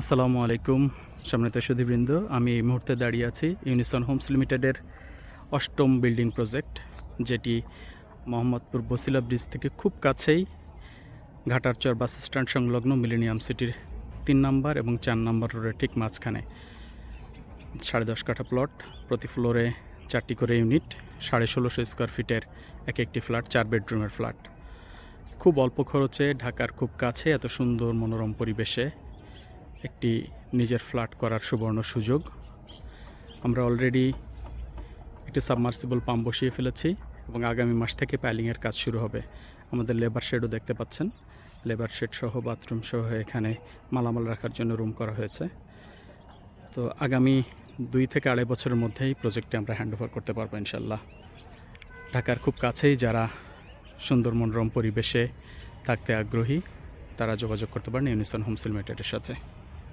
আসসালামু আলাইকুম সম্মানিত সুধীবৃন্দ, আমি এই মুহূর্তে দাঁড়িয়ে আছি ইউনিসন হোমস লিমিটেডের অষ্টম বিল্ডিং প্রজেক্ট, যেটি মোহাম্মদপুর বসিলা ব্রিজ থেকে খুব কাছেই ঘাটারচর বাস স্ট্যান্ড সংলগ্ন মিলেনিয়াম সিটির তিন নাম্বার এবং চার নাম্বার রোডের ঠিক মাঝখানে। সাড়ে দশ কাঠা প্লট প্রতি ফ্লোরে চারটি করে ইউনিট সাড়ে ষোলোশো স্কোয়ার ফিটের এক একটি ফ্ল্যাট চার বেডরুমের ফ্ল্যাট খুব অল্প খরচে ঢাকার খুব কাছে এত সুন্দর মনোরম পরিবেশে একটি নিজের ফ্ল্যাট করার সুবর্ণ সুযোগ। আমরা অলরেডি একটি সাবমার্সিবল পাম্প বসিয়ে ফেলেছি এবং আগামী মাস থেকে প্যালিংয়ের কাজ শুরু হবে। আমাদের লেবার শেডও দেখতে পাচ্ছেন। লেবার শেড সহ বাথরুম সহ এখানে মালামাল রাখার জন্য রুম করা হয়েছে। তো আগামী দুই থেকে আড়াই বছরের মধ্যেই প্রজেক্টটি আমরা হ্যান্ড ওভার করতে পারব ইনশাল্লাহ ঢাকার খুব কাছেই যারা সুন্দর মনোরম পরিবেশে থাকতে আগ্রহী, তারা যোগাযোগ করতে পারেন ইউনিসন হোমস লিমিটেডের সাথে।